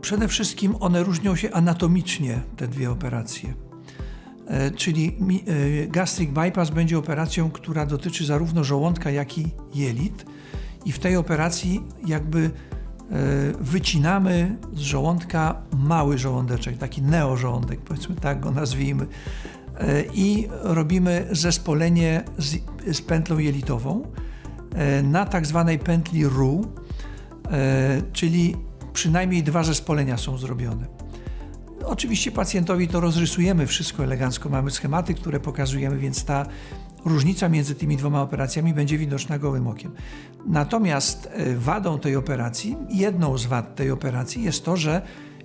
Przede wszystkim one różnią się anatomicznie, te dwie operacje. E, Czyli e, gastric bypass będzie operacją, która dotyczy zarówno żołądka, jak i jelit. I w tej operacji jakby e, wycinamy z żołądka mały żołądeczek, taki neożołądek, powiedzmy tak go nazwijmy. I robimy zespolenie z, z pętlą jelitową na tak zwanej pętli RU, czyli przynajmniej dwa zespolenia są zrobione. Oczywiście pacjentowi to rozrysujemy wszystko elegancko, mamy schematy, które pokazujemy, więc ta różnica między tymi dwoma operacjami będzie widoczna gołym okiem. Natomiast e, wadą tej operacji, jedną z wad tej operacji jest to, że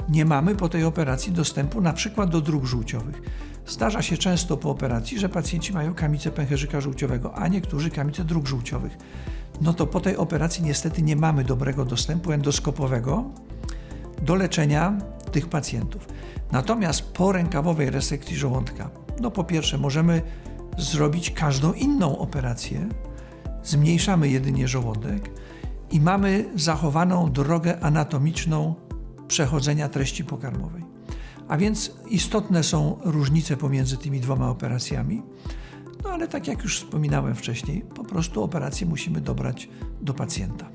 nie mamy po tej operacji dostępu na przykład do dróg żółciowych. Zdarza się często po operacji, że pacjenci mają kamicę pęcherzyka żółciowego, a niektórzy kamicę dróg żółciowych. No to po tej operacji niestety nie mamy dobrego dostępu endoskopowego do leczenia tych pacjentów. Natomiast po rękawowej resekcji żołądka, no po pierwsze możemy zrobić każdą inną operację, zmniejszamy jedynie żołądek i mamy zachowaną drogę anatomiczną przechodzenia treści pokarmowej. A więc istotne są różnice pomiędzy tymi dwoma operacjami. No ale tak jak już wspominałem wcześniej, po prostu operację musimy dobrać do pacjenta.